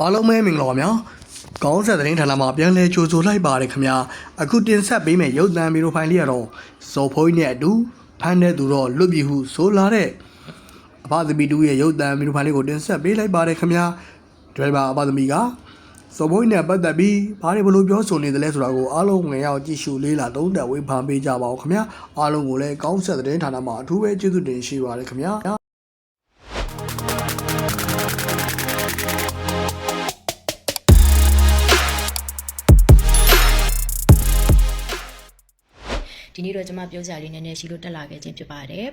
အားလုံးပဲမင်္ဂလာပါဗျာကောင်းဆက်သတင်းဌာနမှာပြန်လည်ကြိုဆိုလိုက်ပါတယ်ခင်ဗျာအခုတင်ဆက်ပေးမယ့်ရုပ်သံဗီဒီယိုဖိုင်လေးကတော့စော်ဖိုးကြီးနဲ့အတူဖမ်းတဲ့သူတော့လွတ်ပြီဟုဆိုလာတဲ့အဘသမီးတူရဲ့ရုပ်သံဗီဒီယိုဖိုင်လေးကိုတင်ဆက်ပေးလိုက်ပါတယ်ခင်ဗျာဒရိုင်ဘာအဘသမီးကစော်ဖိုးကြီးနဲ့ပတ်သက်ပြီးဘာတွေဘလို့ပြောဆိုနေတယ်လဲဆိုတာကိုအားလုံးဝင်ရောက်ကြည့်ရှုလေးလာသုံးသပ်ဝေဖန်ပေးကြပါဦးခင်ဗျာအားလုံးကိုလည်းကောင်းဆက်သတင်းဌာနမှာအထူးပဲကျေးဇူးတင်ရှိပါတယ်ခင်ဗျာ ဒီနေ့တော့ကျွန်မပြောစရာလေးနည်းနည်းရှိလို့တက်လာခဲ့ခြင်းဖြစ်ပါတယ်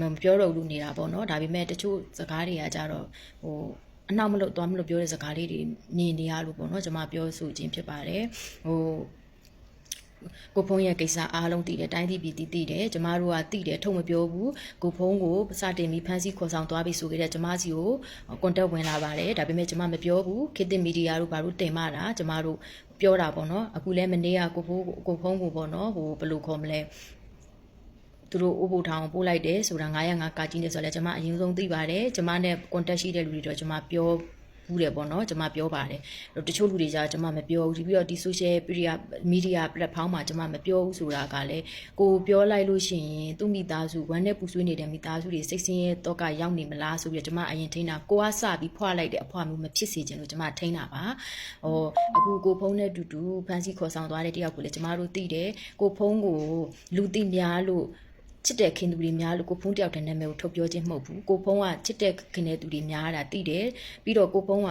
မပြောတော့လို့နေတာပေါ့နော်ဒါပေမဲ့တချို့စကားတွေကကြတော့ဟိုအနောက်မလို့သွားမလို့ပြောတဲ့စကားလေးတွေမြင်နေရလို့ပေါ့နော်ကျွန်မပြောဆိုခြင်းဖြစ်ပါတယ်ဟို ကိုဖုံးရဲ့ကိစ္စအားလုံးသိတယ်တိုင်းသိပြီးသိသိတယ်ကျမတို့ကသိတယ်ထုံမပြောဘူးကိုဖုံးကိုစတင်ပြီးဖမ်းဆီးခေါ်ဆောင်သွားပြီးဆိုခဲ့တဲ့ကျမစီကိုကွန်တက်ဝင်လာပါတယ်ဒါပေမဲ့ကျမမပြောဘူးခေတ်သစ်မီဒီယာတို့ဘာလို့တင်မတာကျမတို့ပြောတာပေါ့နော်အခုလဲမနေ့ကကိုဖုံးကိုဖုံးကိုပေါ့နော်ဟိုဘယ်လိုခေါ်မလဲသူတို့ဥပို့ထောင်ပို့လိုက်တယ်ဆိုတာ905ကာကြီးနေဆိုတော့လဲကျွန်မအရင်ဆုံးသိပါတယ်ကျွန်မနဲ့ contact ရှိတဲ့လူတွေတော့ကျွန်မပြော ဘူးတယ်ပေါ့နော်ကျွန်မပြောပါတယ်တချို့လူတွေじゃကျွန်မမပြောဘူးပြီးတော့ဒီ social media media platform မှာကျွန်မမပြောဘူးဆိုတာကလည်းကိုပြောလိုက်လို့ရှိရင်သူ့မိသားစုဝမ်းနဲ့ပူဆွေးနေတဲ့မိသားစုတွေစိတ်ဆင်းရဲတော့ကရောက်နေမလားဆိုပြီးတော့ကျွန်မအရင်ထိန်းတာကိုကစပြီးဖွာလိုက်တဲ့အဖွာမျိုးမဖြစ်စေချင်လို့ကျွန်မထိန်းတာပါဟိုအခုကိုဖုံးနဲ့တူတူဖန်စီခေါ်ဆောင်သွားတဲ့တယောက်ကိုလည်းကျွန်မတို့သိတယ်ကိုဖုံးကိုလူသိများလို့ ချစ်တဲ့ခင်သူတွေများလို့ကိုဖုံးတယောက်တည်းနာမည်ကိုထုတ်ပြောခြင်းမဟုတ်ဘူးကိုဖုံးကချစ်တဲ့ခင်တဲ့သူတွေများတာသိတယ်ပြီးတော့ကိုဖုံးက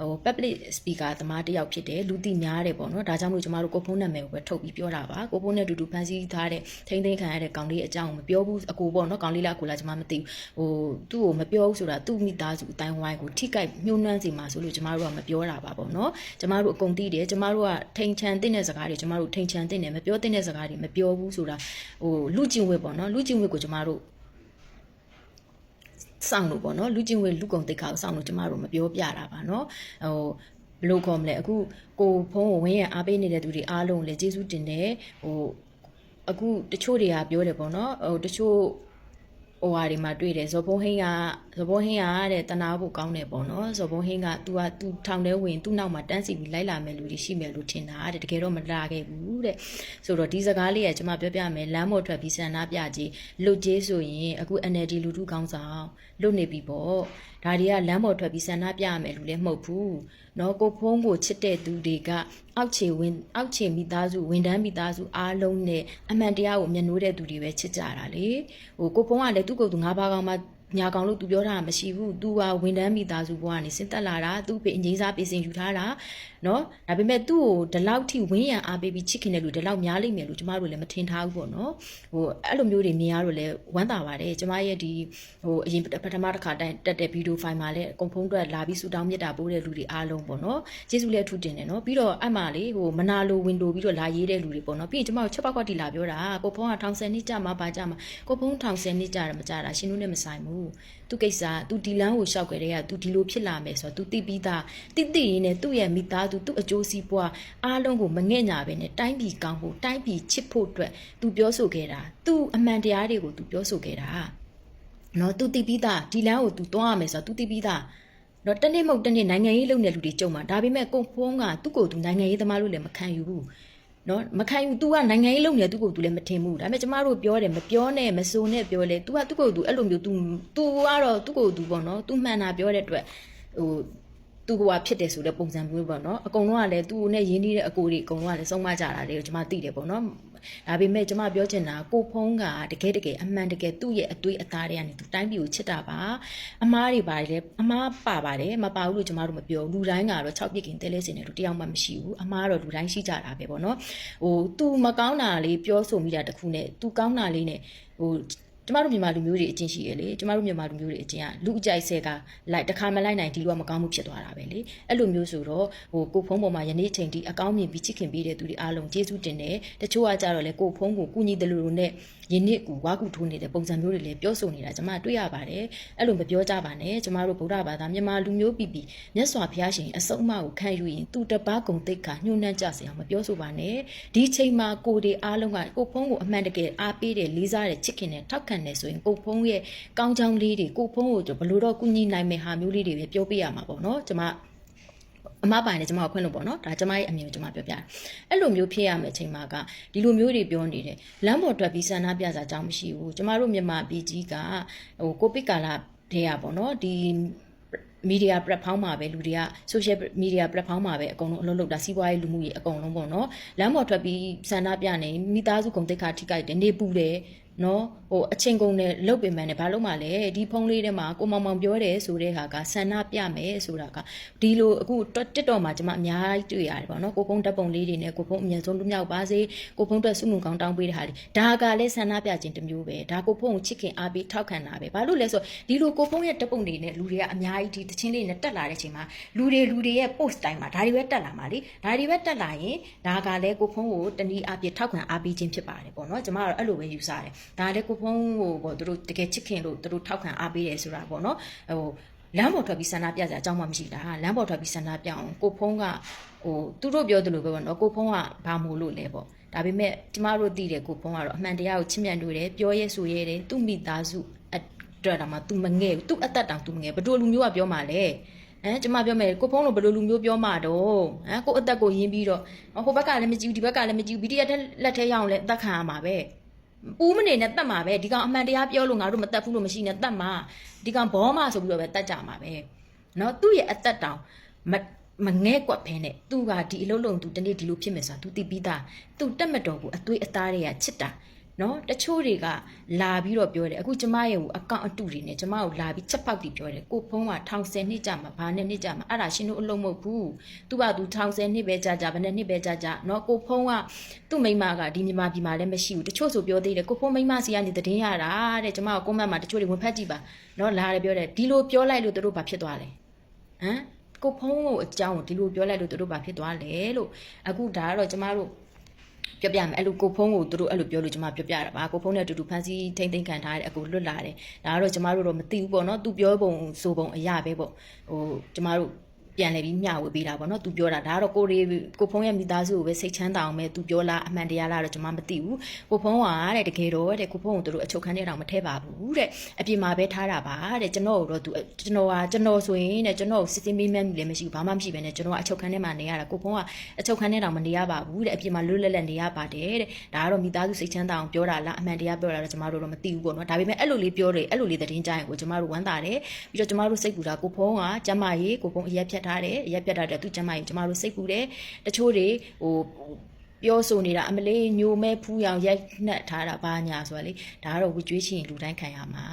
ဟို public speaker သမားတယောက်ဖြစ်တယ်လူသိများတယ်ပေါ့နော်ဒါကြောင့်မို့ကျမတို့ကိုဖုံးနာမည်ကိုပဲထုတ်ပြီးပြောတာပါကိုဖုံးနဲ့တူတူဖန်ဆီးထားတဲ့ထိမ့်သိမ်းခံရတဲ့ကောင်လေးအကြောင်းကိုမပြောဘူးအကိုပေါ့နော်ကောင်လေးလားအကိုလားကျမမသိဘူးဟိုသူ့ကိုမပြောဘူးဆိုတာသူ့မိသားစုအတိုင်းဝိုင်းကိုထိကြိုက်ညှိုးနှမ်းစီမှာဆိုလို့ကျမတို့ကမပြောတာပါပေါ့နော်ကျမတို့အကုန်သိတယ်ကျမတို့ကထိန်ချန်တဲ့စကားတွေကျမတို့ထိန်ချန်တဲ့မပြောတဲ့စကားတွေမပြောဘူးဆိုတာဟိုလူကျင်ဝဲပေါ့နော်လူကျင်ဝဲကိုကျမတို့စောင့်လို့ပေါ့နော်လူချင်းဝေလူကုံတိတ်ခါကိုစောင့်လို့ကျမတို့မပြောပြတာပါနော်ဟိုဘယ်လိုခေါ်မလဲအခုကိုဖုန်းကိုဝင်းရအားပေးနေတဲ့သူတွေအားလုံးလည်းကျေးဇူးတင်တယ်ဟိုအခုတချို့တွေကပြောတယ်ပေါ့နော်ဟိုတချို့ ဟိုဟာတွေမှာတွေ့တယ်ဇော်ဘုံဟင်းကဇော်ဘုံဟင်းကတဲ့တနာဖို့ကောင်းတယ်ပေါ့နော်ဇော်ဘုံဟင်းက तू က तू ထောင်ထဲဝင်သူ့နောက်မှာတန်းစီပြီးလိုက်လာမယ်လူတွေရှိမယ်လို့ထင်တာတဲ့တကယ်တော့မလာခဲ့ဘူးတဲ့ဆိုတော့ဒီစကားလေးကကျွန်မပြောပြမယ်လမ်းပေါ်ထွက်ပြီးဆန္ဒပြကြည့်လွတ်ကြီးဆိုရင်အခု NLD လူထုကောင်းဆောင်လွတ်နေပြီပေါ့ ဒါတွေကလမ်းပေါ်ထွက်ပြီးဆန္ဒပြရမယ်လူလည်းမဟုတ်ဘူးเนาะကိုဖုံးကိုချစ်တဲ့သူတွေကအောက်ခြေဝင်အောက်ခြေမိသားစုဝန်တန်းမိသားစုအားလုံးနဲ့အမှန်တရားကိုမျက်နှိုးတဲ့သူတွေပဲချစ်ကြတာလေဟိုကိုဖုံးကလည်းသူ့ကိုယ်သူငါးပါးကောင်မှ ညာကောင်လို့သူပြောတာမရှိဘူး။ तू ဟာဝန်တန်းမိသားစုဘဝကနေစစ်တက်လာတာ။ तू ပင်ငိမ့်စားပင်စင်ယူထားတာ။နော်။ဒါပေမဲ့သူ့ကိုဒီလောက်ထိဝင်းရံအားပေးပြီးချစ်ခင်တဲ့လူဒီလောက်များလိမ့်မယ်လို့ကျမတို့လည်းမထင်ထားဘူးပေါ့နော်။ဟိုအဲ့လိုမျိုးတွေမြင်ရတော့လည်းဝမ်းသာပါတယ်။ကျမရဲ့ဒီဟိုအရင်ပထမတစ်ခါတိုင်တက်တဲ့ဗီဒီယိုဖိုင်မှာလည်းအကုန်ဖုံးတွက်လာပြီးဆူတောင်းမြတ်တာပိုးတဲ့လူတွေအားလုံးပေါ့နော်။ကျေးဇူးလည်းအထူးတင်တယ်နော်။ပြီးတော့အမှလေဟိုမနာလိုဝင်တိုပြီးတော့လာရေးတဲ့လူတွေပေါ့နော်။ပြီးရင်ကျမတို့ချက်ပောက်ကွက်တီလာပြောတာကိုဖုံးက1000နှစ်ကြာမှပါကြမှာကိုဖုံး1000နှစ်ကြာတယ်မကြတာရှင်တို့နဲ့မဆိုင်ဘူးသူကိစ္စသူဒီလန်းကိုရှောက်ကြတဲ့ကသူဒီလိုဖြစ်လာမယ်ဆိုတော့သူသိပြီးသားတိတိရင်းနဲ့သူ့ရဲ့မိသားစုသူ့အကျိုးစီးပွားအားလုံးကိုမငဲ့ညာပဲနဲ့တိုင်းပြည်ကောင်းဖို့တိုင်းပြည်ချစ်ဖို့အတွက်သူပြောဆိုခဲ့တာသူအမှန်တရားတွေကိုသူပြောဆိုခဲ့တာနော်သူသိပြီးသားဒီလန်းကိုသူသွားရမယ်ဆိုတော့သူသိပြီးသားတော့တနေ့မဟုတ်တနေ့နိုင်ငံရေးလုပ်နေလူတွေကြုံမှာဒါပေမဲ့ကိုဖုံးကသူ့ကိုယ်သူနိုင်ငံရေးသမားလို့လည်းမခံယူဘူး နော်မခံယူ तू ကနိုင်ငံရေးလုပ်နေသူ့ကို तू လည်းမထင်ဘူးဒါပေမဲ့ကျမတို့ပြောတယ်မပြောနဲ့မစိုးနဲ့ပြောလေ तू ကသူ့ကို तू အဲ့လိုမျိုး तू तू ကတော့သူ့ကို तू ပေါ့နော် तू မှန်တာပြောတဲ့အတွက်ဟိုသူ့ဘဝဖြစ်တယ်ဆိုတဲ့ပုံစံမျိုးပေါ့နော်အကုန်လုံးကလည်းသူ့နဲ့ရင်းနှီးတဲ့အကိုတွေအကုန်လုံးကလည်းစုံမကြတာတွေကိုကျွန်မသိတယ်ပေါ့နော် ဒါပေမဲ့ကျွန်မပြောချင်တာကိုဖုံးကတကယ်တကယ်အမှန်တကယ်သူ့ရဲ့အသွေးအသားတွေကနေသူတိုင်းပြည်ကိုချစ်တာပါအမားတွေပါတယ်အမားပါပါတယ်မပါဘူးလို့ကျွန်မတို့မပြောလူတိုင်းကတော့6ပြစ်ခင်တဲလဲစင်တယ်လို့တယောက်မှမရှိဘူးအမားတော့လူတိုင်းရှိကြတာပဲပေါ့နော်ဟို तू မကောင်းတာလေးပြောဆိုမိတာတခုနဲ့ तू ကောင်းတာလေးနဲ့ဟို ကျမတို့မြန်မာလူမျိုးတွေအချင်းရှိရလေကျမတို့မြန်မာလူမျိုးတွေအချင်းကလူအကြိုက်ဆဲကလိုက်တခါမလိုက်နိုင်ဒီလိုကမကောင်းမှုဖြစ်သွားတာပဲလေအဲ့လိုမျိုးဆိုတော့ဟိုကိုဖုံးပေါ်မှာယနေ့ချိန်ထိအကောင်းမြင်ပြီးချစ်ခင်ပေးတဲ့သူတွေအားလုံးကျေးဇူးတင်တယ်တချို့ကကြတော့လေကိုဖုံးကိုကုညီတယ်လို့နဲ့ ယနေ့ကူဝါကူထိုးနေတဲ့ပုံစံမျိုးတွေလည်းပြောဆိုနေတာကျမတွေ့ရပါတယ်အဲ့လိုမပြောကြပါနဲ့ကျမတို့ဗုဒ္ဓဘာသာမြန်မာလူမျိုးပြည်ပြည်မြတ်စွာဘုရားရှင်အဆုံးအမကိုခံယူရင်သူတပားကုံတိတ်ခါညှို့နှံ့ကြစရာမပြောဆိုပါနဲ့ဒီချိန်မှာကိုတွေအားလုံးကကိုဖုံးကိုအမှန်တကယ်အားပေးတယ်လေးစားတယ်ချစ်ခင်တယ်ထောက်ခံတယ်ဆိုရင်ကိုဖုံးရဲ့ကောင်းချောင်းလေးတွေကိုဖုံးကိုဘလို့တော့ကုညီနိုင်မယ့်ဟာမျိုးလေးတွေပဲပြောပြရမှာပေါ့နော်ကျမ အမပိုင်လည်းကျွန်မကိုခွင့်လို့ပေါ့နော်ဒါကျွန်မရဲ့အမြင်ကိုကျွန်မပြောပြတယ်အဲ့လိုမျိုးဖြစ်ရမယ့်အချိန်မှာကဒီလိုမျိုးတွေပြောနေတယ်လမ်းပေါ်ထွက်ပြီးဆန္ဒပြစာအကြောင်းမရှိဘူးကျွန်မတို့မြန်မာပြည်ကြီးကဟိုကိုဗစ်ကာလတည်းရပေါ့နော်ဒီ media platform မှာပဲလူတွေက social media platform မှာပဲအကုန်လုံးအလုပ်လုပ်တာစီးပွားရေးလူမှုရေးအကုန်လုံးပေါ့နော်လမ်းပေါ်ထွက်ပြီးဆန္ဒပြနေမိသားစုကုန်တိတ်ခါထိကြိုက်တယ်နေပူတယ် နော်ဟိုအချင်းကုန်နဲ့လုတ်ပင်ပန်းနဲ့ဘာလို့မှလဲဒီဖုန်းလေးထဲမှာကိုမောင်မောင်ပြောတယ်ဆိုတဲ့ဟာကဆန္ဒပြမယ်ဆိုတာကဒီလိုအခု TikTok မှာကျွန်မအများကြီးတွေ့ရတယ်ပေါ့နော်ကိုဖုန်းဓာတ်ပုံလေးတွေနဲ့ကိုဖုန်းအမြင်ဆုံးလူမြောက်ပါစေကိုဖုန်းအတွက်စုမှုကောင်းတောင်းပေးတဲ့ဟာလေးဒါကလည်းဆန္ဒပြခြင်းတစ်မျိုးပဲဒါကိုဖုန်းကိုချစ်ခင်အားပေးထောက်ခံတာပဲဘာလို့လဲဆိုဒီလိုကိုဖုန်းရဲ့ဓာတ်ပုံတွေနဲ့လူတွေကအများကြီးဒီတချင်းလေးနဲ့တက်လာတဲ့အချိန်မှာလူတွေလူတွေရဲ့ post တိုင်းမှာဒါတွေပဲတက်လာမှာလေဒါတွေပဲတက်လာရင်ဒါကလည်းကိုဖုန်းကိုတနည်းအားဖြင့်ထောက်ခံအားပေးခြင်းဖြစ်ပါတယ်ပေါ့နော်ကျွန်မကတော့အဲ့လိုပဲယူဆတယ်ဒါလည်းကိုဖုန်းကိုပေါ့သူတို့တကယ်ချစ်ခင်လို့သူတို့ထောက်ခံအားပေးတယ်ဆိုတာပေါ့နော်ဟိုလမ်းပေါ်ထွက်ပြီးဆန္ဒပြကြအကြောင်းမှမရှိတာလမ်းပေါ်ထွက်ပြီးဆန္ဒပြအောင်ကိုဖုန်းကဟိုသူတို့ပြောသလိုပဲပေါ့နော်ကိုဖုန်းကဘာမို့လို့လဲပေါ့ဒါပေမဲ့ကျမတို့သိတယ်ကိုဖုန်းကတော့အမှန်တရားကိုချစ်မြတ်လို့တယ်ပြောရဲဆိုရဲတယ်သူ့မိသားစုအတွက်တော့မှ तू မငဲ့ဘူးသူ့အသက်တောင် तू မငဲ့ဘယ်လိုလူမျိုးကပြောမှလဲဟမ်ကျမပြောမယ်ကိုဖုန်းလိုဘယ်လိုလူမျိုးပြောမှတော့ဟမ်ကိုအသက်ကိုယင်းပြီးတော့ဟိုဘက်ကလည်းမကြည့်ဘူးဒီဘက်ကလည်းမကြည့်ဘူးဗီဒီယိုတက်လက်ထဲရအောင်လဲအသက်ခံရမှာပဲ ပူးမနေနဲ့တတ်မှာပဲဒီကောင်အမှန်တရားပြောလို့ငါတို့မတက်ဘူးလို့မရှိနဲ့တတ်မှာဒီကောင်ဘောမဆိုပြီးတော့ပဲတတ်ကြမှာပဲเนาะသူ့ရဲ့အသက်တောင်မမငဲ့ကွက်ဖဲနဲ့သူကဒီအလုံးလုံးသူတနေ့ဒီလိုဖြစ်မယ်ဆိုတာ तू သိပြီးသား तू တက်မတော်ဘူးအသွေးအသားတွေကချစ်တာ နော်တချို့တွေကလာပြီးတော့ပြောတယ်အခုကျမရဲ့ဟိုအကောင့်အတုတွေနဲ့ကျမကိုလာပြီးချက်ပေါက်ပြီးပြောတယ်ကိုဖုံးကထောင်ဆယ်နှစ်ကြာမှာဘာနဲ့နှစ်ကြာမှာအဲ့ဒါရှင်တို့အလုံးမဟုတ်ဘူးသူကသူထောင်ဆယ်နှစ်ပဲကြာကြာဘယ်နဲ့နှစ်ပဲကြာကြာနော်ကိုဖုံးကသူ့မိမကဒီမြန်မာပြည်မှာလည်းမရှိဘူးတချို့ဆိုပြောသေးတယ်ကိုဖုံးမိမစီကနေတည်င်းရတာတဲ့ကျမကကွန်မန့်မှာတချို့တွေဝင်ဖက်ကြည့်ပါနော်လာတယ်ပြောတယ်ဒီလိုပြောလိုက်လို့တို့ဘာဖြစ်သွားလဲဟမ်ကိုဖုံးကိုအကြောင်းကိုဒီလိုပြောလိုက်လို့တို့ဘာဖြစ်သွားလဲလို့အခုဒါကတော့ကျမတို့ ပြောပြမယ်အဲ့လိုကိုဖုံးကိုတို့အဲ့လိုပြောလို့ကျမပြောပြတာပါကိုဖုံးနဲ့အတူတူဖန်စီထိမ့်သိမ့်ခံထားရတဲ့အကူလွတ်လာတယ်ဒါကတော့ကျမတို့တော့မသိဘူးပေါ့နော်သူပြောပုံဆိုပုံအရာပဲပေါ့ဟိုကျမတို့ ပြန်လည်ပြီးမျှဝေပေးတာပေါ့နော်သူပြောတာဒါကတော့ကိုရီကိုဖုံးရဲ့မိသားစုကိုပဲစိတ်ချမ်းသာအောင်ပဲသူပြောလားအမှန်တရားလားတော့ကျွန်မမသိဘူးကိုဖုံးကတဲ့တကယ်တော့တဲ့ကိုဖုံးကိုသူတို့အချုပ်ခန်းထဲတောင်မထည့်ပါဘူးတဲ့အပြင်မှာပဲထားတာပါတဲ့ကျွန်တော်တို့သူကျွန်တော်ကကျွန်တော်ဆိုရင်တဲ့ကျွန်တော်စစ်စင်းမေးမှန်းလည်းမရှိဘူးဘာမှမရှိဘဲနဲ့ကျွန်တော်ကအချုပ်ခန်းထဲမှာနေရတာကိုဖုံးကအချုပ်ခန်းထဲတောင်မနေရပါဘူးတဲ့အပြင်မှာလွတ်လပ်လပ်နေရပါတယ်တဲ့ဒါကတော့မိသားစုစိတ်ချမ်းသာအောင်ပြောတာလားအမှန်တရားပြောတာလားကျွန်မတို့တော့မသိဘူးပေါ့နော်ဒါပေမဲ့အဲ့လိုလေးပြောတယ်အဲ့လိုလေးသတင်းကြားရင်ကိုကျွန်မတို့ဝမ်းသာတယ်ပြီးတော့ကျွန်မတို့စိတ်ကူတာကိုဖုံးကကျမကြီးကိုဖုံးအရက်ဖြတ်ထားတယ်အရက်ဖြတ်ထားတယ်သူကျမကြီးကျမတို့စိတ်ကူတယ်တချို့တွေဟိုပြောဆိုနေတာအမလေးညိုမဲဖူးရောင်ရိုက်နှက်ထားတာဘာညာဆိုတာလေဒါကတော့ဝကြွေးချင်လူတိုင်းခံရမှာ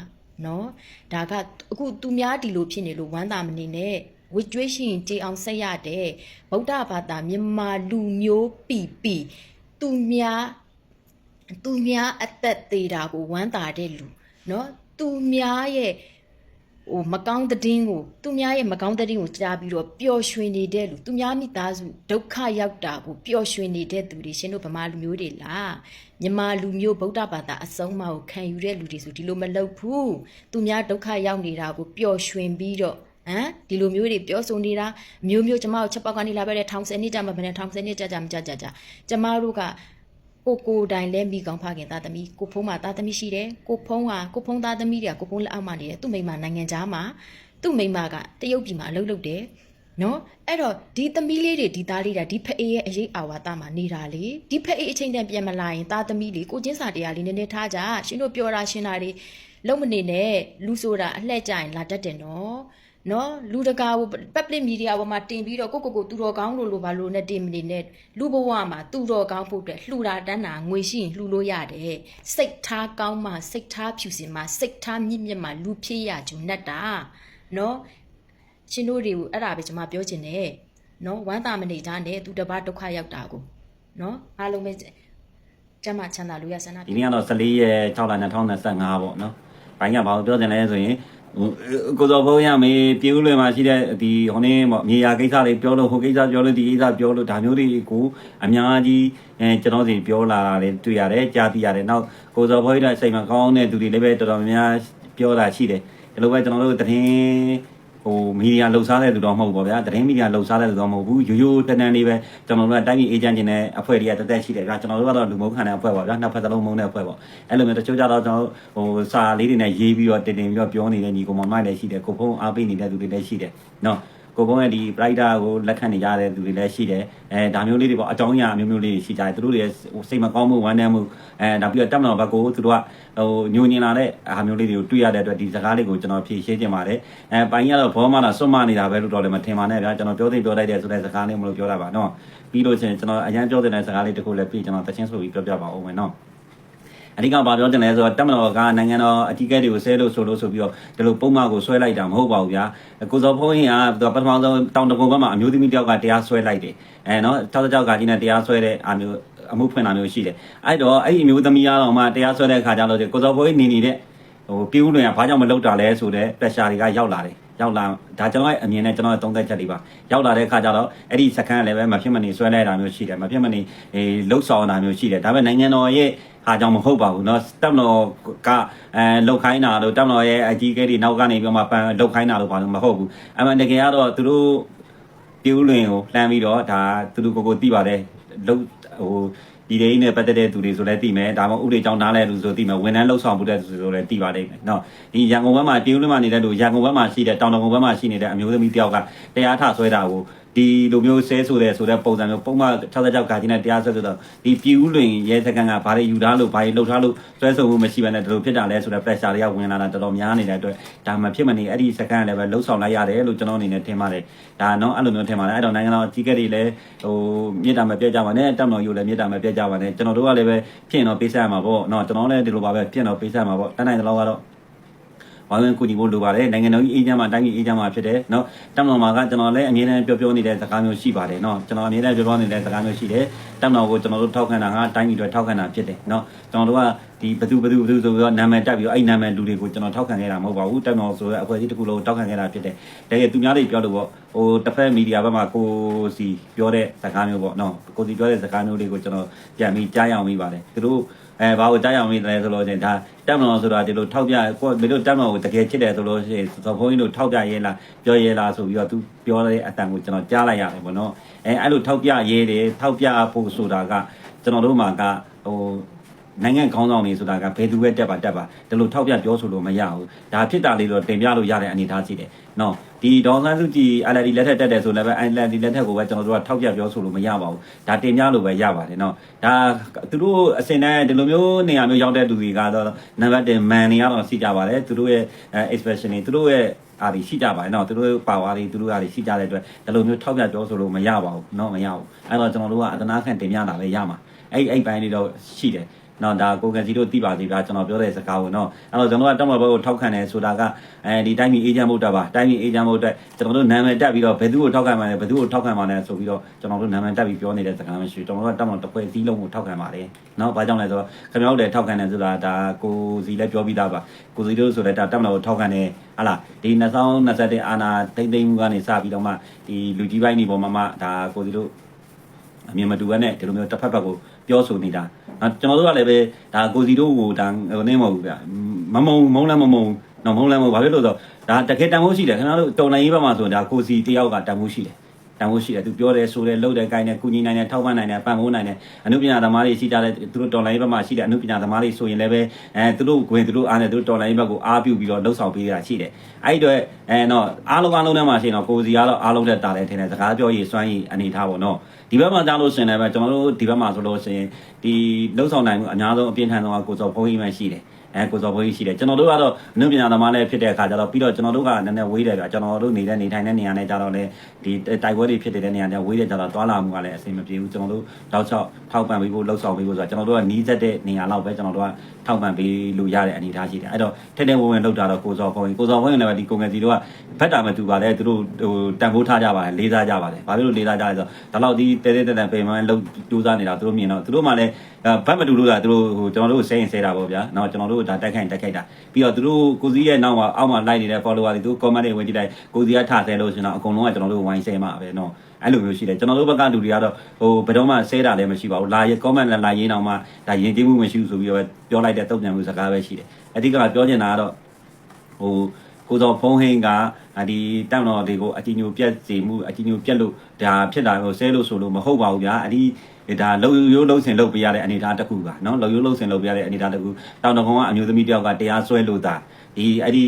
နော်ဒါကအခုသူများဒီလိုဖြစ်နေလို့ဝမ်းသာမနေနဲ့ဝကြွေးရှင်ကြည်အောင်ဆက်ရတဲ့ဗုဒ္ဓဘာသာမြန်မာလူမျိုးပီပီသူများသူများအသက်သေးတာကိုဝမ်းသာတဲ့လူနော်သူများရဲ့ ဟိုမကောင်းတဲ့င်းကိုသူများရဲ့မကောင်းတဲ့င်းကိုကြားပြီးတော့ပျော်ရွှင်နေတဲ့လူသူများမိသားစုဒုက္ခရောက်တာကိုပျော်ရွှင်နေတဲ့သူတွေရှင်တို့ဗမာလူမျိုးတွေလားမြန်မာလူမျိုးဗုဒ္ဓဘာသာအဆုံးအမကိုခံယူတဲ့လူတွေဆိုဒီလိုမလုပ်ဘူးသူများဒုက္ခရောက်နေတာကိုပျော်ရွှင်ပြီးတော့ဟမ်ဒီလိုမျိုးတွေပြောဆိုနေတာမျိုးမျိုးကျမတို့ချက်ပေါက်ကနေလာပဲတဲ့ထောင်ဆယ်နှစ်ကြာမှဘယ်နဲ့ထောင်ဆယ်နှစ်ကြာကြာမကြာကြာကြာကျမတို့က ကိုကိုတိုင်လဲမိကောင်းဖခင်သားသမီးကိုဖုံးမှာသားသမီးရှိတယ်ကိုဖုံးဟာကိုဖုံးသားသမီးတွေကကိုဖုံးလက်အောက်မှာနေတယ်သူ့မိမနိုင်ငံသားမှာသူ့မိမကတရုတ်ပြည်မှာအလုပ်လုပ်တယ်နော်အဲ့တော့ဒီသမီးလေးတွေဒီသားလေးတွေဒီဖအေးရဲ့အရေးအာဝါဒမှာနေတာလေဒီဖအေးအချိန်တန်ပြန်မလာရင်သားသမီးလေးကိုချင်းစာတရားလေးနည်းနည်းထားကြရှင်တို့ပြောတာရှင်းတာတွေလုံးမနေနဲ့လူဆိုတာအလှဲ့ကြရင်လာတတ်တယ်နော် နော်လူတကာကို public media ပေါ်မှာတင်ပြီးတော့ကိုကိုကိုသူတော်ကောင်းလို့လို့ဘာလို့နဲ့တင်မနေနဲ့လူဘဝမှာသူတော်ကောင်းဖို့အတွက်လှူတာတန်းတာငွေရှိရင်လှူလို့ရတယ်စိတ်ထားကောင်းမှစိတ်ထားဖြူစင်မှစိတ်ထားမြင့်မြတ်မှလူဖြစ်ရကြုံနဲ့တာနော်ရှင်တို့တွေကိုအဲ့ဒါပဲကျွန်မပြောချင်တယ်နော်ဝမ်းသာမနေကြနဲ့သူတပတ်ဒုက္ခရောက်တာကိုနော်အားလုံးပဲကျမချမ်းသာလို့ရဆန္ဒဒီနေ့ကတော့14ရက်6လ2025ပေါ့နော်။ဘိုင်းကဘာလို့ပြောတင်လဲဆိုရင်ဟို ကိုစောဘုံရမေးပြေဦးလွယ်မှာရှိတဲ့ဒီဟိုနေ့ပေါ့မြေယာကိစ္စတွေပြောလို့ဟိုကိစ္စပြောလို့ဒီကိစ္စပြောလို့ဒါမျိုးတွေကိုအများကြီးအဲကျွန်တော်စီပြောလာတာလည်းတွေ့ရတယ်ကြားသိရတယ်။နောက်ကိုစောဘုံရစိတ်မှာကောင်းတဲ့သူတွေလည်းပဲတော်တော်များများပြောတာရှိတယ်။ဒီလိုပဲကျွန်တော်တို့သတင်း ဟိုမီဒီယာလှုပ်ရှားတဲ့သူတော့မဟုတ်ဘူးပေါ့ဗျာသတင်းမီဒီယာလှုပ်ရှားတဲ့သူတော့မဟုတ်ဘူးရိုးရိုးတန်းတန်းလေးပဲကျွန်တော်တို့ကတိုင်းပြည်အေဂျင့်ချင်းတဲ့အဖွဲ့တွေကတက်တက်ရှိတယ်ဗျာကျွန်တော်တို့ကတော့လူမုန်းခံတဲ့အဖွဲ့ပါဗျာနှစ်ဖက်သလုံးမုန်းတဲ့အဖွဲ့ပေါ့အဲ့လိုမျိုးတချို့ကြတော့ကျွန်တော်ဟိုစာလေးတွေနဲ့ရေးပြီးတော့တင်တင်ပြီးတော့ပြောနေတဲ့ညီကောင်မောင်မလည်းရှိတယ်ကိုဖုန်းအားပေးနေတဲ့သူတွေလည်းရှိတယ်နော် ကိုကုန်းရဲ့ဒီ writer ကိုလက်ခံနေကြတဲ့သူတွေလည်းရှိတယ်အဲဒါမျိုးလေးတွေပေါ့အကြောင်းအရာအမျိုးမျိုးလေးတွေရှိကြတယ်သူတို့တွေရဲ့စိတ်မကောင်းမှုဝမ်းနည်းမှုအဲဒါပြီးတော့တက်မတော်ဘက်ကိုသူတို့ကဟိုညိုညင်လာတဲ့အားမျိုးလေးတွေကိုတွေ့ရတဲ့အတွက်ဒီစကားလေးကိုကျွန်တော်ဖြည့်ရှင်းခြင်းပါတယ်အဲပိုင်းကတော့ဘောမလာစွတ်မနေတာပဲလို့တော့လည်းမထင်ပါနဲ့ဗျာကျွန်တော်ပြောသိပြောလိုက်တဲ့ဆိုတဲ့စကားလေးမလို့ပြောတာပါနော်ပြီးလို့ချင်းကျွန်တော်အရန်ပြောတဲ့စကားလေးတစ်ခုလည်းပြီးကျွန်တော်တချင်းဆိုပြီးပြောပြပါဦးမယ်နော် အဓိကဘာပြောချင်လဲဆိုတော့တက်မတော်ကနိုင်ငံတော်အကြီးအကဲတွေကိုဆဲလို့ဆိုလို့ဆိုပြီးတော့ဒီလိုပုံမှန်ကိုဆွဲလိုက်တာမဟုတ်ပါဘူးဗျာကိုစောဖုံးရင်ကသူကပထမဆုံးတောင်တကုံဘက်မှာအမျိုးသမီးတယောက်ကတရားဆွဲလိုက်တယ်အဲနော်ထောက်ကြောက်ကကြီးနဲ့တရားဆွဲတဲ့အမျိုးအမှုဖွင့်တာမျိုးရှိတယ်အဲ့တော့အဲ့ဒီအမျိုးသမီးကတော့မှတရားဆွဲတဲ့ခါကျတော့ကိုစောဖုံးနေနေတဲ့ဟိုပြူးလွင်ကဘာကြောင့်မလုပ်တာလဲဆိုတော့ pressure တွေကရောက်လာတယ်ရောက်လာဒါကျွန်တော်ရဲ့အမြင်နဲ့ကျွန်တော်ရဲ့သုံးသက်ချက်တွေပါရောက်လာတဲ့အခါကျတော့အဲ့ဒီစကန်လည်းပဲမဖြစ်မနေဆွဲလိုက်တာမျိုးရှိတယ်မဖြစ်မနေအေးလှုပ်ဆောင်တာမျိုးရှိတယ်ဒါပေမဲ့နိုင်ငံတော်ရဲ့ ဟာကြောင့်မဟုတ်ပါဘူးเนาะတပ်မတော်ကအဲလောက်ခိုင်းတာလို့တပ်မတော်ရဲ့အကြီးအကဲတွေနောက်ကနေပြီးမှပန်လောက်ခိုင်းတာလို့ဘာလို့မဟုတ်ဘူးအမှန်တကယ်ကတော့သူတို့ပြူးလွင်ကိုလှမ်းပြီးတော့ဒါသူတို့ကိုကိုသိပါတယ်လှုပ်ဟိုဒီဒေးနဲ့ပတ်သက်တဲ့သူတွေဆိုလည်းသိမယ်ဒါမှမဟုတ်ဥပဒေကြောင်းနားလဲလူဆိုသိမယ်ဝန်ထမ်းလှုပ်ဆောင်မှုတဲ့သူဆိုလည်းသိပါလိမ့်မယ်เนาะဒီရန်ကုန်ဘက်မှာပြူးလွင်မှာနေတဲ့လူရန်ကုန်ဘက်မှာရှိတဲ့တောင်တော်ဘက်မှာရှိနေတဲ့အမျိုးသမီးတယောက်ကတရားထဆွဲတာကို ဒီလိုမျိုးဆဲဆိုတဲ့ဆိုတဲ့ပုံစံမျိုးပုံမှန်66ကာကြီးနဲ့တရားဆွဲဆိုတော့ဒီပြူးလွင်ရဲစကန်ကဘာတွေယူထားလို့ဘာတွေလှုပ်ထားလို့ဆွဲဆိုမှုမရှိဘဲနဲ့ဒီလိုဖြစ်တာလဲဆိုတဲ့ pressure တွေကဝင်လာတာတော်တော်များနေတဲ့အတွက်ဒါမှဖြစ်မနေအဲ့ဒီစကန်ကလည်းပဲလှုပ်ဆောင်လိုက်ရတယ်လို့ကျွန်တော်အနေနဲ့ထင်ပါတယ်ဒါနော်အဲ့လိုမျိုးထင်ပါတယ်အဲ့တော့နိုင်ငံတော်ကြီးကတွေလည်းဟိုမြေတားမပြတ်ကြပါနဲ့တက်မတော်ယူလည်းမြေတားမပြတ်ကြပါနဲ့ကျွန်တော်တို့ကလည်းပဲဖြစ်ရင်တော့ပေးဆက်ရမှာပေါ့နော်ကျွန်တော်လည်းဒီလိုပါပဲဖြစ်ရင်တော့ပေးဆက်ရမှာပေါ့တန်းနိုင်တဲ့လောက်ကတော့ ဝိုင်းဝန်းကူညီဖို့လိုပါတယ်နိုင်ငံတော်ကြီးအေးချမ်းမှတိုင်းပြည်အေးချမ်းမှဖြစ်တယ်နော်တမတော်မှာကကျွန်တော်လည်းအမြဲတမ်းပြောပြောနေတဲ့စကားမျိုးရှိပါတယ်နော်ကျွန်တော်အမြဲတမ်းပြောပြောနေတဲ့စကားမျိုးရှိတယ်တမတော်ကိုကျွန်တော်တို့ထောက်ခံတာကတိုင်းပြည်အတွက်ထောက်ခံတာဖြစ်တယ်နော်ကျွန်တော်တို့ကဒီဘသူဘသူဘသူဆိုပြီးတော့နာမည်တက်ပြီးတော့အဲ့နာမည်လူတွေကိုကျွန်တော်ထောက်ခံခဲ့တာမဟုတ်ပါဘူးတမတော်ဆိုတဲ့အဖွဲ့အစည်းတစ်ခုလုံးထောက်ခံခဲ့တာဖြစ်တယ်တကယ်သူများတွေပြောလို့ပေါ့ဟိုတစ်ဖက်မီဒီယာဘက်မှာကိုစီပြောတဲ့စကားမျိုးပေါ့နော်ကိုစီပြောတဲ့စကားမျိုးတွေကိုကျွန်တော်ပြန်ပြီးကြားရအောင်မိပါတယ်သူတို့ အဲဘာကိုကြားရအောင်မိတယ်ဆိုလို့ချင်းဒါတက်မတော်ဆိုတာဒီလိုထောက်ပြကိုဒီလိုတက်မတော်ကိုတကယ်ချစ်တယ်ဆိုလို့ရှိရင်သဘုန်းကြီးတို့ထောက်ပြရဲလားပြောရဲလားဆိုပြီးတော့သူပြောတဲ့အတန်ကိုကျွန်တော်ကြားလိုက်ရတယ်ပေါ့နော်အဲအဲ့လိုထောက်ပြရဲတယ်ထောက်ပြဖို့ဆိုတာကကျွန်တော်တို့မှာကဟို နိုင်ငံခေါင်းဆောင်တွေဆိုတာကဘယ်သူပဲတက်ပါတက်ပါဒီလိုထောက်ပြပြောဆိုလို့မရဘူးဒါဖြစ်တာလေးတော့တင်ပြလို့ရတဲ့အနေအထားရှိတယ်နော်ဒီဒေါ်ဆန်းစုကြည် LD လက်ထက်တက်တယ်ဆိုလည်းပဲ LD လက်ထက်ကိုပဲကျွန်တော်တို့ကထောက်ပြပြောဆိုလို့မရပါဘူးဒါတင်ပြလို့ပဲရပါတယ်နော်ဒါသူတို့အစင်တန်းဒီလိုမျိုးနေရာမျိုးရောက်တဲ့သူတွေကတော့နံပါတ်1 man တွေကတော့ရှိကြပါတယ်သူတို့ရဲ့ expression တွေသူတို့ရဲ့အားတွေရှိကြပါတယ်နော်သူတို့ပါဝါတွေသူတို့အားတွေရှိကြတဲ့အတွက်ဒီလိုမျိုးထောက်ပြပြောဆိုလို့မရပါဘူးနော်မရဘူးအဲ့တော့ကျွန်တော်တို့ကအတနာခံတင်ပြတာပဲရမှာအဲ့အဲ့ပိုင်းလေးတော့ရှိတယ် နော်ဒါကိုကန်စီတို့သိပါသေးဗျာကျွန်တော်ပြောတဲ့စကားကိုနော်အဲ့တော့ကျွန်တော်ကတက်မဘက်ကိုထောက်ခံတယ်ဆိုတာကအဲဒီတိုင်းပြည်အေဂျင့်မဟုတ်တာပါတိုင်းပြည်အေဂျင့်မဟုတ်တဲ့ကျွန်တော်တို့နာမည်တက်ပြီးတော့ဘယ်သူကိုထောက်ခံမှာလဲဘယ်သူကိုထောက်ခံမှာလဲဆိုပြီးတော့ကျွန်တော်တို့နာမည်တက်ပြီးပြောနေတဲ့စကားမရှိကျွန်တော်တို့ကတက်မတစ်ဖွဲ့စည်းလုံးကိုထောက်ခံပါတယ်နော်ဘာကြောင့်လဲဆိုတော့ခင်ဗျားတို့လည်းထောက်ခံတယ်ဆိုတာဒါကိုစီလည်းပြောပြီးသားပါကိုစီတို့ဆိုလည်းတက်မတော်ကိုထောက်ခံတယ်ဟာလားဒီ2021အာနာတိမ့်သိမ့်မှုကနေစပြီးတော့မှဒီလူကြီးပိုင်းနေပေါ်မှာမှဒါကိုစီတို့အမြင်မတူဘဲနဲ့ဒီလိုမျိုးတစ်ဖက်ဖက်ကို ပြောဆိုနေတာနော်ကျွန်တော်တို့ကလည်းပဲဒါကိုစီတို့ကိုဒါဟိုနေမဟုတ်ဘူးဗျမမုံမုံလည်းမမုံနော်မုံလည်းမဟုတ်ဘာဖြစ်လို့ဆိုတော့ဒါတကယ်တန်ဖိုးရှိတယ်ခင်ဗျားတို့တော်လိုင်းရေးဘက်မှာဆိုရင်ဒါကိုစီတယောက်ကတန်ဖိုးရှိတယ်တ န်ဖိုးရှိတယ်သူပြောတယ်ဆိုတယ်လှုပ်တယ်ကိုင်းတယ်ကုညီနိုင်တယ်ထောက်ပံ့နိုင်တယ်ပံ့ပိုးနိုင်တယ်အနုပညာသမားတွေရှိကြတဲ့သူတို့တော်လိုင်းရေးဘက်မှာရှိတဲ့အနုပညာသမားတွေဆိုရင်လည်းပဲအဲသူတို့ဝင်သူတို့အားနဲ့သူတို့တော်လိုင်းရေးဘက်ကိုအားပြုပြီးတော့လှုပ်ဆောင်ပေးတာရှိတယ်အဲ့ဒီတော့အဲတော့အားလုံးအားလုံးထဲမှာရှိရင်တော့ကိုစီကတော့အားလုံးနဲ့တာတယ်ထင်တယ်စကားပြောရည်စွမ်းရည်အနေထားပေါ့နော်ဒီဘက်မှာကြားလို့ရှင်လည်းပဲကျွန်တော်တို့ဒီဘက်မှာဆိုလို့ရှိရင်ဒီလှုပ်ဆောင်နိုင်မှုအများဆုံးအပြင်းထန်ဆုံးကကိုစော်ဘုန်းကြီးမှရှိတယ် အဲကိုစော်ဘုန်းကြီးရှိတယ်ကျွန်တော်တို့ကတော့အနုပညာသမားလည်းဖြစ်တဲ့အခါကျတော့ပြီးတော့ကျွန်တော်တို့ကနည်းနည်းဝေးတယ်ဗျကျွန်တော်တို့နေတဲ့နေထိုင်တဲ့နေရာနဲ့ကြတော့လေဒီတိုက်ပွဲတွေဖြစ်တဲ့နေရာတွေဝေးတယ်ကြတော့သွားလာမှုကလည်းအဆင်မပြေဘူးကျွန်တော်တို့တောက်ချောက်ထောက်ပံ့ပေးဖို့လှုပ်ဆောင်ပေးဖို့ဆိုတော့ကျွန်တော်တို့ကနီးစက်တဲ့နေရာလောက်ပဲကျွန်တော်တို့ကထောက်ပံ့ပေးလို့ရတဲ့အနေအထားရှိတယ်အဲ့တော့ထဲထဲဝင်ဝင်လောက်တာတော့ကိုစော်ဖုန်းကြီးကိုစော်ဖုန်းကြီးလည်းဒီကိုငယ်စီတို့ကဘက်တာမတူပါလေသူတို့ဟိုတန်ဖိုးထားကြပါတယ်လေးစားကြပါတယ်ဘာဖြစ်လို့လေးစားကြလဲဆိုတော့ဒါလောက်ဒီတဲတဲတန်တန်ပေမန်းလောက်ကြိုးစားနေတာသူတို့မြင်တော့သူတို့မှလည်းဘက်မတူလို့လားသူတို့ဟိုကျွန်တော်တို့ဆဲရင်ဆဲတာပေါ့ဗျာနော်ကျွန်တော်တို့ဒါတက်ခိုင်တက်ခိုင်တာပြီးတော့သူတို့ကိုစီရဲ့နောက်မှာအောက်မှာ like နေတဲ့ follower တွေသူ comment တွေဝင်ကြည့်လိုက်ကိုစီကထားဆဲလို့ရှင်တော့အကုန်လုံးကကျွန်တော်တို့ဝိုင်းဆဲမှာပဲနော် အဲ့လိုမျိုးရှိတယ်ကျွန်တော်တို့ဘက်ကလူတွေကတော့ဟိုဘယ်တော့မှဆဲတာလည်းမရှိပါဘူးလာရ comment လည်းလာရင်းအောင်မှဒါယဉ်ကျေးမှုမရှိဘူးဆိုပြီးတော့ပြောလိုက်တဲ့တုံ့ပြန်မှုစကားပဲရှိတယ်အဓိကပြောချင်တာကတော့ဟိုကိုစောဖုံးဟင်းကဒီတောင်တော်တွေကိုအကြီးညိုပြက်စီမှုအကြီးညိုပြက်လို့ဒါဖြစ်တာကိုဆဲလို့ဆိုလို့မဟုတ်ပါဘူးဗျာအဒီဒါလုံရိုးလုံးစင်လုပ်ပေးရတဲ့အနေအထားတစ်ခုပါနော်လုံရိုးလုံးစင်လုပ်ပေးရတဲ့အနေအထားတစ်ခုတောင်တော်ကအမျိုးသမီးတယောက်ကတရားစွဲလို့တာဒီအဲ့ဒီ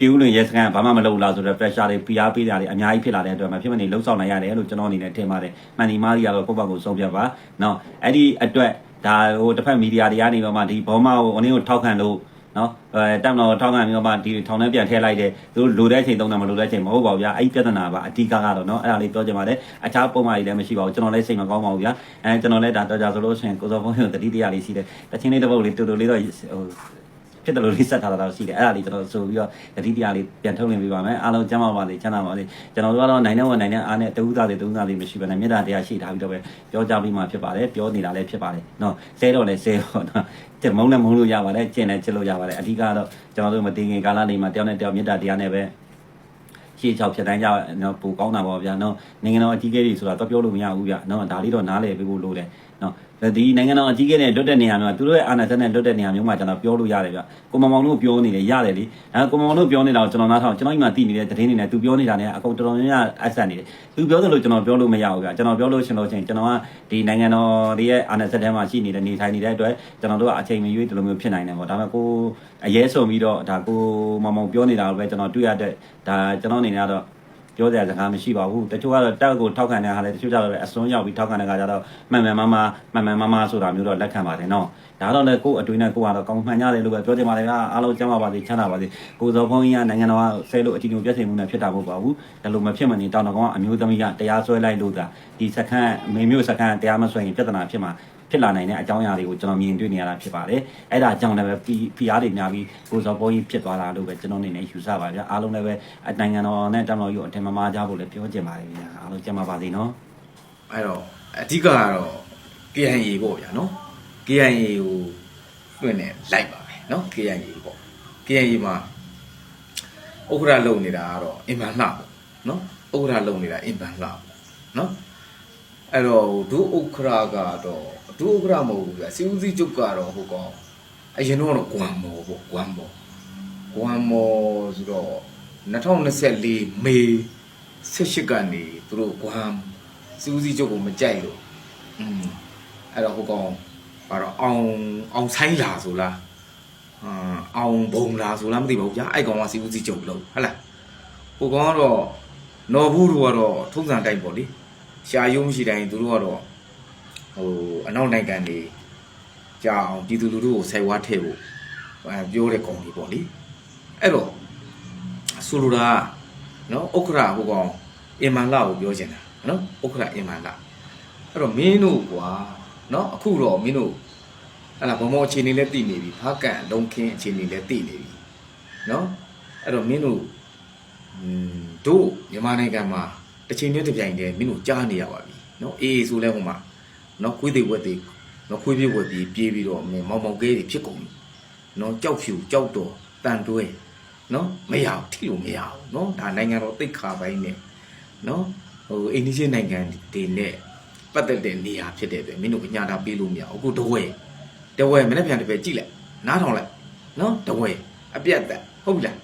ပြည်ဦးလွင်ရဲစခန်းကဘာမှမလုပ်ဘူးလားဆိုတော့ pressure တွေ PR ပေးတာတွေအများကြီးဖြစ်လာတဲ့အတွက်မဖြစ်မနေလှုပ်ဆောင်နိုင်ရတယ်လို့ကျွန်တော်အနေနဲ့ထင်ပါတယ်မှန်ဒီမားကြီးကတော့ကိုယ့်ဘက်ကိုဆုံးဖြတ်ပါနော်အဲ့ဒီအတွက်ဒါဟိုတစ်ဖက်မီဒီယာတွေကနေတော့မှဒီဘောမကိုအနည်းကိုထောက်ခံလို့နော်အဲတက်မတော်ထောက်ခံပြီးတော့မှဒီထောင်ထဲပြန်ထည့်လိုက်တယ်သူတို့လိုတဲ့အချိန်သုံးတာမလိုတဲ့အချိန်မဟုတ်ပါဘူးဗျာအဲ့ဒီပြဿနာပါအဓိကကတော့နော်အဲ့ဒါလေးပြောချင်ပါတယ်အခြားပုံမှန်ကြီးလည်းမရှိပါဘူးကျွန်တော်လည်းစိတ်မကောင်းပါဘူးဗျာအဲကျွန်တော်လည်းဒါတော့ကြဆိုလို့ရှိရင်ကိုစောဖုန်းကိုတတိတရားလေးရှိတယ်တချင်းလေးတစ်ပုတ်လေးတူတူလေးတော့ဟို ဖြစ်တယ်လို့လေးဆက်ထားတာတော့ရှိတယ်အဲ့ဒါလေးကျွန်တော်ဆိုပြီးတော့တတိတရားလေးပြန်ထုတ်လင်းပေးပါမယ်အားလုံးကျမ်းပါပါစေချမ်းသာပါစေကျွန်တော်တို့ကတော့နိုင်တဲ့ဝန်နိုင်တဲ့အားနဲ့တူးသားတွေတူးသားတွေမရှိဘဲနဲ့မေတ္တာတရားရှိထားပြီးတော့ပဲပြောကြပြီးမှဖြစ်ပါတယ်ပြောနေတာလည်းဖြစ်ပါတယ်နော်ဆဲတော့လည်းဆဲတော့နော်ကျမုန်းလည်းမုန်းလို့ရပါတယ်ကျင့်လည်းကျင့်လို့ရပါတယ်အဓိကတော့ကျွန်တော်တို့မတင်ခင်ကာလလေးမှာတယောက်နဲ့တယောက်မေတ္တာတရားနဲ့ပဲရှေ့ချောက်ဖြတ်တိုင်းကြနော်ပိုကောင်းတာပေါ့ဗျာနော်နိုင်ငံတော်အကြီးအကဲတွေဆိုတာတော့ပြောလို့မရဘူးဗျာနော်ဒါလေးတော့နားလည်ပေးဖို့လိုတယ်နော် ဒီနိုင်ငံတော်အကြီးအကဲနဲ့လွတ်တဲ့နေရာမျိုးသူတို့ရဲ့အာဏာစက်နဲ့လွတ်တဲ့နေရာမျိုးမှာကျွန်တော်ပြောလို့ရတယ်ဗျကိုမမောင်တို့ပြောနေတယ်ရတယ်လေအဲကိုမမောင်တို့ပြောနေတာကိုကျွန်တော်နားထောင်ကျွန်တော်အိမ်မှာတည်နေတဲ့သတင်းတွေနဲ့သူပြောနေတာနဲ့အကုန်တော်တော်များများအဆက်နေတယ်သူပြောတယ်လို့ကျွန်တော်ပြောလို့မရဘူးဗျာကျွန်တော်ပြောလို့ရှင်လို့ချင်းကျွန်တော်ကဒီနိုင်ငံတော်တွေရဲ့အာဏာစက်ထဲမှာရှိနေတဲ့နေထိုင်နေတဲ့အတွက်ကျွန်တော်တို့ကအချိန်မရွေးဒီလိုမျိုးဖြစ်နိုင်တယ်ပေါ့ဒါပေမဲ့ကိုအရေးဆုံးပြီးတော့ဒါကိုမမောင်ပြောနေတာကိုပဲကျွန်တော်တွေ့ရတဲ့ဒါကျွန်တော်အနေနဲ့ကတော့ ပြောစရာစကားမရှိပါဘူးတချို့ကတော့တက်ကိုထောက်ခံတဲ့ဟာလည်းတချို့ကျတော့လည်းအစွန်းရောက်ပြီးထောက်ခံတဲ့ခါကျတော့မှန်မှန်မမမှန်မှန်မမဆိုတာမျိုးတော့လက်ခံပါတယ်နော် ဒါတော့လည်းကိုယ့်အတွင်းနဲ့ကိုယ်ကတော့ကောင်းမှန်ရတယ်လို့ပဲပြောချင်ပါတယ်ကအားလုံးကျမ်းပါပါစေချမ်းသာပါစေကိုယ်စောဖုန်းကြီးကနိုင်ငံတော်ကဆဲလို့အကြည့်ညိုပြည့်စုံမှုနဲ့ဖြစ်တာမဟုတ်ပါဘူးဒါလိုမဖြစ်မနေတောင်းတကောင်ကအမျိုးသမီးကတရားစွဲလိုက်လို့သာဒီစခန်းမေမျိုးစခန်းတရားမစွဲရင်ပြဿနာဖြစ်မှာဖြစ်လာနိုင်တဲ့အကြောင်းအရာတွေကိုကျွန်တော်မြင်တွေ့နေရတာဖြစ်ပါတယ်။အဲ့ဒါကြောင့်လည်းပဲဖီအားတွေများပြီးကိုစောပေါ်ကြီးဖြစ်သွားတာလို့ပဲကျွန်တော်အနေနဲ့ယူဆပါဗျာ။အားလုံးလည်းပဲနိုင်ငံတော်နဲ့တမတော်ကြီးကိုအထင်မမှားကြဖို့လည်းပြောချင်ပါတယ်ဗျာ။အားလုံးကျန်းမာပါစေနော်။အဲ့တော့အဓိကကတော့ KNA ပေါ့ဗျာနော် KNA ကိုတွင်နေလိုက်ပါပဲနော် KNA ပေါ့ KNA မှာဥက္ကရာလုံနေတာကတော့အင်မန်လှပေါ့နော်ဥက္ကရာလုံနေတာအင်မန်လှပေါ့နော်အဲ့တော့ဒုဥက္ကရာကတော့ဒုဥက္ကရာမဟုတ်ဘူးဗျာစီဦးစီးချုပ်ကတော့ဟိုကောင်အရင်တော့ကွမ်မောပေါ့ကွမ်မောကွမ်မောဆိုတော့2024မေ18ကနေသူတို့ကွမ်စီဦးစီးချုပ်ကိုမကြိုက်လို့อืมအဲ့တော့ဟိုကောင် ဘာတော့အောင်အောင်ဆိုင်လာဆိုလားအာအောင်ဘုံလာဆိုလားမသိပါဘူးဗျာအဲ့ကောင်ကစီဦးစီးချုပ်လို့ဟုတ်လားဟိုကောင်ကတော့နော်ဘူးတို့ကတော့ထုံးစံတိုက်ပေါ့လေရှာယုံမရှိတိုင်းသူတို့ကတော့ဟိုအနောက်နိုင်ငံတွေကြာအောင်ပြည်သူလူထုကိုဆယ်ဝါထည့်ဖို့အဲပြောတဲ့ကောင်တွေပေါ့လေအဲ့တော့ဆိုလိုတာကနော်ဥက္ခရာဟိုကောင်အင်မန်လာကိုပြောချင်တာနော်ဥက္ခရာအင်မန်လာအဲ့တော့မင်းတို့ကွာ နော်အခုတော့မင်းတို့အဲ့ဒါဘမောအခြေအနေလည်းတည်နေပြီဖားကန်လုံခင်းအခြေအနေလည်းတည်နေပြီနော်အဲ့တော့မင်းတို့อืมတို့မြန်မာနိုင်ငံမှာတစ်ချိန်တည်းတစ်ပြိုင်တည်းမင်းတို့ကြားနေရပါပြီနော်အေးအေးဆိုလဲဟိုမှာနော်ခွေးသေးဝက်သေးနော်ခွေးပြေးဝက်ပြီးပြေးပြီးတော့မင်းမောင်မောင်ကဲတွေဖြစ်ကုန်ပြီနော်ကြောက်ဖြူကြောက်တော်တန်တွဲနော်မရဘူးထိလို့မရဘူးနော်ဒါနိုင်ငံတော်တိတ်ခါပိုင်းနဲ့နော်ဟိုအိန္ဒိယနိုင်ငံတွေနဲ့ ပတ်သက်တဲ့နေရာဖြစ်တဲ့အတွက်မင်းတို့အညာတာပေးလို့မရဘူးအခုတဝဲတဝဲမနေ့ပြန်တစ်ပဲကြည့်လိုက်နားထောင်လိုက်နော်တဝဲအပြတ်သက်ဟုတ်ပြီလား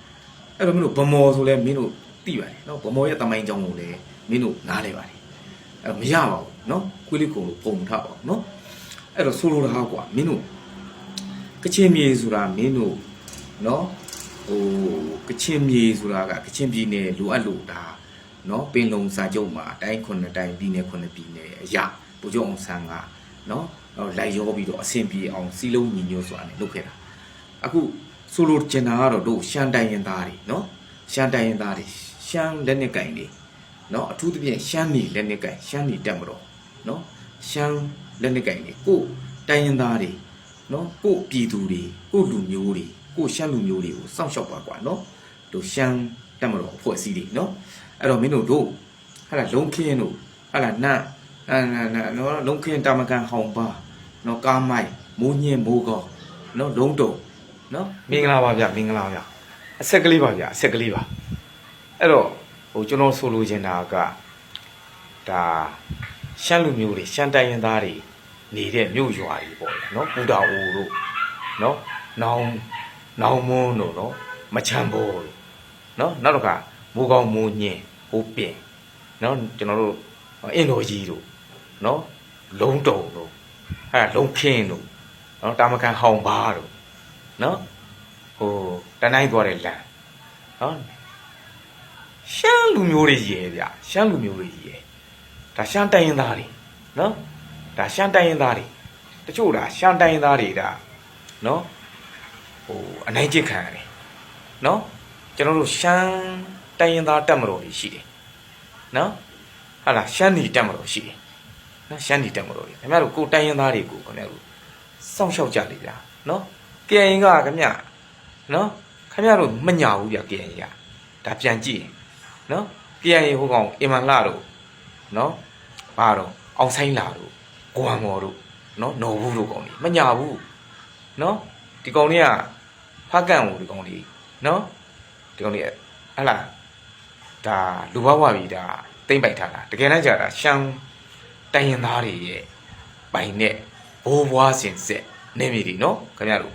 အဲ့တော့မင်းတို့ဗမော်ဆိုလဲမင်းတို့သိပါတယ်နော်ဗမော်ရဲ့တမိုင်းကြောင်းကိုလည်းမင်းတို့နားလဲပါတယ်အဲ့တော့မရပါဘူးနော်ခွေးလေးကုံလို့ပုံမထပါဘူးနော်အဲ့တော့ဆိုလိုတာကွာမင်းတို့ကချင်မြေဆိုတာမင်းတို့နော်ဟိုကချင်မြေဆိုတာကကချင်ပြည်နယ်လိုအပ်လို့ဒါ နော်ပင်လုံစာချုပ်မှာအတိုင်းခုနှစ်တိုင်းပြည်နယ်ခုနှစ်ပြည်နယ်အရာပူကြုံအောင်ဆန်းကနော်တော့လိုက်ရောပြီးတော့အဆင်ပြေအောင်စီလုံးညီညွတ်စွာနဲ့လုပ်ခဲ့တာအခုဆိုလိုချင်တာကတော့တို့ရှမ်းတိုင်းရင်သားတွေနော်ရှမ်းတိုင်းရင်သားတွေရှမ်းလက်နက်ကင်တွေနော်အထူးသဖြင့်ရှမ်းနေလက်နက်ကင်ရှမ်းနေတက်မတော်နော်ရှမ်းလက်နက်ကင်တွေကိုတိုင်းရင်သားတွေနော်ကိုပြည်သူတွေကိုလူမျိုးတွေကိုရှမ်းလူမျိုးတွေကိုစောင့်ရှောက်ပါကွာနော်တို့ရှမ်းတက်မတော်အဖွဲ့အစည်းတွေနော် အဲ့တော့မင်းတို့တို့ဟာလာလုံးခင်းတို့ဟာလာနတ်အာနော်လုံးခင်းတာမကန်ဟောင်ပါနော်ကားမိုက်မိုးညင်းမိုးကောနော်လုံးတုံနော်မင်္ဂလာပါဗျမင်္ဂလာပါဗျအဆက်ကလေးပါဗျအဆက်ကလေးပါအဲ့တော့ဟိုကျွန်တော်ဆိုလိုချင်တာကဒါရှမ်းလူမျိုးတွေရှမ်းတိုင်းရင်းသားတွေနေတဲ့မြို့ရွာတွေပေါ့လေနော်ပူတာအိုတို့နော်နောင်နောင်မွန်းတို့နော်မချမ်းဘောတို့နော်နောက်တစ်ခါ မိုးကောင်းမိုးညင်းဟိုပင်နော်ကျွန်တော်တို့အင်တော်ကြီးတို့နော်လုံးတုံတို့အဲ့ဒါလုံးခင်းတို့နော်တာမကန်ဟောင်ဘာတို့နော်ဟိုတနိုင်သွားတဲ့လမ်းနော်ရှမ်းလူမျိုးတွေရေဗျရှမ်းလူမျိုးတွေရေဒါရှမ်းတိုင်းရင်းသားတွေနော်ဒါရှမ်းတိုင်းရင်းသားတွေတချို့ဒါရှမ်းတိုင်းရင်းသားတွေဒါနော်ဟိုအနိုင်ကျင့်ခံရတယ်နော်ကျွန်တော်တို့ရှမ်း တိုင်းရင်းသားတက်မတော်တွေရှိတယ်နော်ဟာလားရှမ်းနီတက်မတော်ရှိတယ်နော်ရှမ်းနီတက်မတော်တွေခင်ဗျားတို့ကိုယ်တိုင်းရင်းသားတွေကိုခင်ဗျားတို့စောင့်ရှောက်ကြလေဗျာနော်ကရင်ကခင်ဗျာနော်ခင်ဗျားတို့မညာဘူးဗျကရင်ကဒါပြန်ကြည့်ရင်နော်ကရင်ဟိုကောင်အင်မန်လာတို့နော်ဘာတော့အောင်ဆိုင်လာတို့ကိုဝံမော်တို့နော်နော်ဘူးတို့ကောင်တွေမညာဘူးနော်ဒီကောင်တွေကဖားကန်ကိုဒီကောင်တွေနော်ဒီကောင်တွေဟလာ ဒါလူဘဝပြီဒါတိမ့်ပိုက်ထားတာတကယ်တမ်းကျတာရှမ်းတိုင်းရင်သားတွေရဲ့ပိုင်နဲ့ဘိုးဘွားစင်ဆက်နေမိတယ်နော်ခင်ဗျားတို့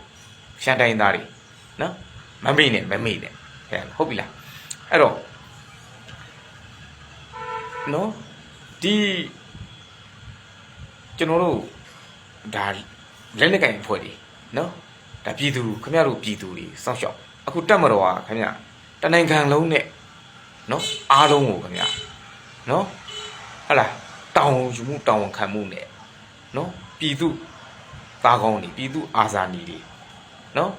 ရှမ်းတိုင်းသားတွေနော်မမေ့နဲ့မမေ့နဲ့ဟဲ့ဟုတ်ပြီလားအဲ့တော့နော်ဒီကျွန်တော်တို့ဒါလက်လက်ကင်ဖွဲ့တွေနော်ဒါပြည်သူခင်ဗျားတို့ပြည်သူတွေစောင့်ရှောက်အခုတက်မတော်ကခင်ဗျာတနိုင်ငံလုံးနဲ့ နော်အားလုံးကိုခင်ဗျာနော်ဟလာတောင်းယူမှုတောင်းဝန်ခံမှုနဲ့နော်ပြည်သူသားကောင်းတွေပြည်သူအာဇာနည်တွေနော်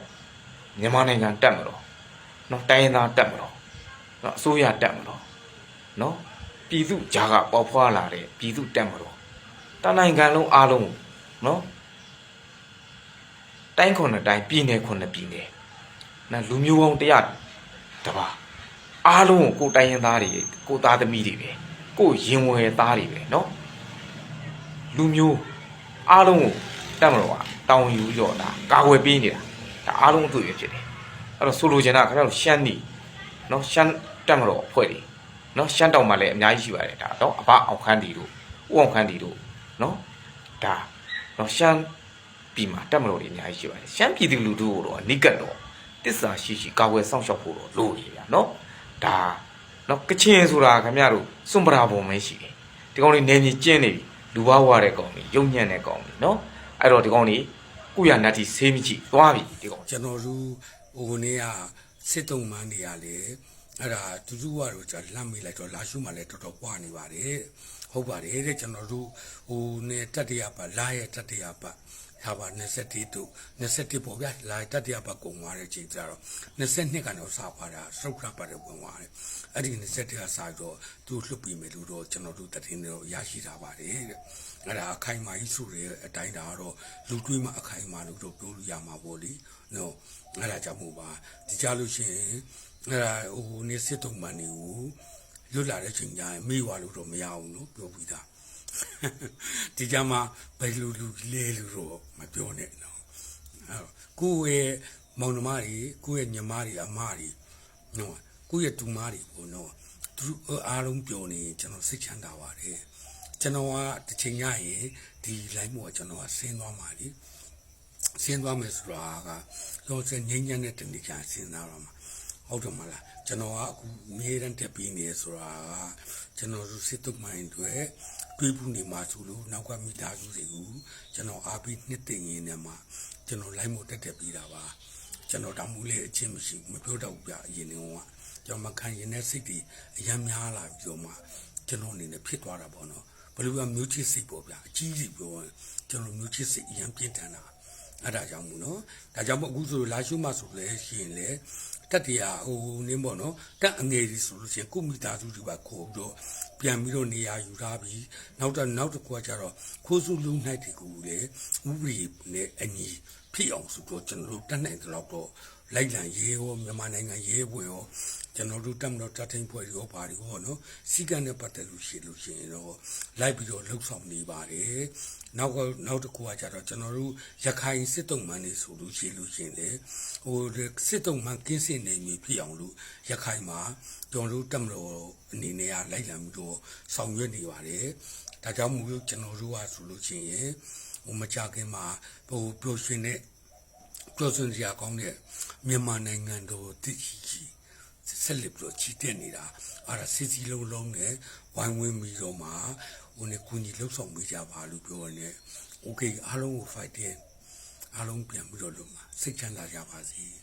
မြန်မာနိုင်ငံတက်မတော်နော်တိုင်းရင်းသားတက်မတော်နော်အစိုးရတက်မတော်နော်ပြည်သူဂျာကပေါက်ဖွာလာတဲ့ပြည်သူတက်မတော်တနိုင်ငံလုံးအားလုံးကိုနော်တိုင်းခွန်နဲ့တိုင်းပြည်နယ်ခွန်နဲ့ပြည်နယ်နော်လူမျိုးပေါင်းတရားတပါ အားလုံးကိုကိုယ်တိုင်းရင်းသားတွေကိုသားသမီးတွေပဲကိုယ်ရင်ဝယ်သားတွေပဲနော်လူမျိုးအားလုံးကိုတက်မတော်ကတောင်းယူကြောတာကာကွယ်ပေးနေတာဒါအားလုံးအတွေ့အကြုံဖြစ်တယ်အဲ့တော့ဆိုလိုချင်တာခင်ဗျားတို့ရှမ်းနီနော်ရှမ်းတက်မတော်အဖွဲ့တွေနော်ရှမ်းတောင်မှာလည်းအများကြီးရှိပါတယ်ဒါတော့အဘအောင်ခန်းတီတို့ဦးအောင်ခန်းတီတို့နော်ဒါနော်ရှမ်းပြည်မှာတက်မတော်တွေအများကြီးရှိပါတယ်ရှမ်းပြည်သူလူထုကိုတော့အနိကတ်တော့တစ္ဆာရှိရှိကာကွယ်စောင့်ရှောက်ဖို့တော့လိုနေဗျာနော် ဒါနော်ကချင်ဆိုတာခင်ဗျားတို့စွန့်ပရာပုံပဲရှိတယ်ဒီကောင်လေးနေနေကျင်းနေပြီလူဘာဝတဲ့ကောင်ကြီးယုံညံ့တဲ့ကောင်ကြီးနော်အဲ့တော့ဒီကောင်လေးကုရနတ်တီဆေးမကြည့်သွားပြီဒီကောင်ကျွန်တော်တို့ဟိုနေ့ကစစ်တုံးမန်းတွေကလေအဲ့ဒါတူတူကတော့ကျွန်တော်လှမ်းမိလိုက်တော့လာရှုမှလည်းတော်တော်ပွားနေပါတယ်ဟုတ်ပါတယ်တဲ့ကျွန်တော်တို့ဟိုနေ့တတရပါလာရဲ့တတရပါ ဟာပါ21တို့21ပေါ့ဗျာလာတတရပါကုံသွားတဲ့ချိန်ကျတော့22ကတော့စာပါတာစုတ်ခရပါတယ်ဝင်သွားတယ်အဲ့ဒီ21ကစာတော့သူလွတ်ပြီးမယ်လို့တော့ကျွန်တော်တို့တတင်တော့ရရှိတာပါတယ်တဲ့အဲ့ဒါအခိုင်အမာကြီးဆိုတဲ့အတိုင်းဒါကတော့လူတွေးမှအခိုင်အမာလို့တော့ပြောလို့ရမှာပေါ့လေနော်အဲ့ဒါကြောင့်မို့ပါဒီကြလို့ရှိရင်အဲ့ဒါဟိုနေစစ်တုံးမှန်နေကိုလွတ်လာတဲ့ချိန်ကျရင်မေ့သွားလို့တော့မရအောင်နော်ပြောပြီးသား ဒီကြမှာဘယ်လိုလူလဲလို့တော့မပြောနဲ့နော်အဲ့ကိုယ့်ရဲ့မောင်နှမတွေကိုယ့်ရဲ့ညီမတွေအမတွေနော်ကိုယ့်ရဲ့တူမတွေပေါ့နော်သူတို့အားလုံးပြောနေရင်ကျွန်တော်စိတ်ချမ်းသာပါတယ်ကျွန်တော်ကတစ်ချိန်ညရင်ဒီ line ပေါ်ကျွန်တော်ကဆင်းသွားမှာလေဆင်းသွားမယ်ဆိုတာကတော့စငိမ့်ညံ့တဲ့တနေ့ကျဆင်းသွားတော့မှာဟုတ်တယ်မလားကျွန်တော်ကအခုမြေရန်တက်ပြီးနေဆိုတာကကျွန်တော်တို့စစ်တုပ်မိုင်းတွေ တွေးဘူးနေမှာဆိုလို့နောက်ကမိသားစုတွေကိုကျွန်တော်အားပြီးနှစ်သိမ့်ရင်းနဲ့မှကျွန်တော် line ပေါ်တက်တက်ပြီးတာပါကျွန်တော်တောင်မူလေးအချင်းမရှိဘူးမပြောတော့ဘူးပြအရင်ကကျွန်တော်မခံရင်တဲ့စိတ်တွေအများများလာပြီးတော့မှကျွန်တော်အနေနဲ့ဖြစ်သွားတာပေါ့နော်ဘယ်လိုကမျိုးချစ်စိတ်ပေါ့ဗျာအကြီးကြီးပြောရင်ကျွန်တော်မျိုးချစ်စိတ်အရင်ပြင်းထန်တာအဲ့ဒါကြောင့်မို့နော်ဒါကြောင့်မို့အခုဆိုလာရှုမှဆိုလဲရှိရင်လေ တက်တရားဟိုနင်းပေါ့နော်တက်အငယ်ကြီးဆိုလို့ရှိရင်ကုမိသားစုတွေပါခေါ်ပြီးတော့ပြန်ပြီးတော့နေရာယူထားပြီးနောက်တော့နောက်တစ်ခုကကျတော့ခိုးစုလုံး၌ဒီကူလေဥပဒေနဲ့အညီဖြစ်အောင်ဆိုတော့ကျွန်တော်တို့တက်နိုင်တဲ့လောက်တော့လိုက်လံရေးရောမြန်မာနိုင်ငံရေးပွဲရောကျွန်တော်တို့တက်မတော်တထိန်ဖွဲ့ရောပါတွေဟောနော်စီကံနဲ့ပတ်သက်လို့ရှိလို့ရှိရင်တော့လိုက်ပြီးတော့လှုပ်ဆောင်နေပါတယ် နောက်ကနောက်တစ်ခုကကျတော့ကျွန်တော်တို့ရခိုင်စစ်တုံးမှန်နေဆိုလို့ရှိလို့ရှိရင်လေဟိုစစ်တုံးမှန်ကင်းစင်နေပြီဖြစ်အောင်လို့ရခိုင်မှာကျွန်တော်တို့တက်မတော်အနေနဲ့ကလိုက်လံပြီးတော့ဆောင်ရွက်နေပါတယ်ဒါကြောင့်မို့လို့ကျွန်တော်တို့ကဆိုလို့ရှိရင်ဟိုမကြခင်မှာဟိုပျော်ရွှင်တဲ့ပျော်ရွှင်စရာကောင်းတဲ့မြန်မာနိုင်ငံတော်တည်ရှိရှိဆက်လက်ပြီးတော့ချီတက်နေတာအဲ့ဒါစစ်စီလုံးလုံးနဲ့ဝိုင်းဝန်းပြီးတော့မှ ဟိုနဲ့ကူညီလှုပ်ဆောင်ပေးကြပါလို့ပြောနေ။ Okay အားလုံးကို fighting အားလုံးပြန်ပြီးတော့လုပ်မှာစိတ်ချမ်းသာကြပါစေ။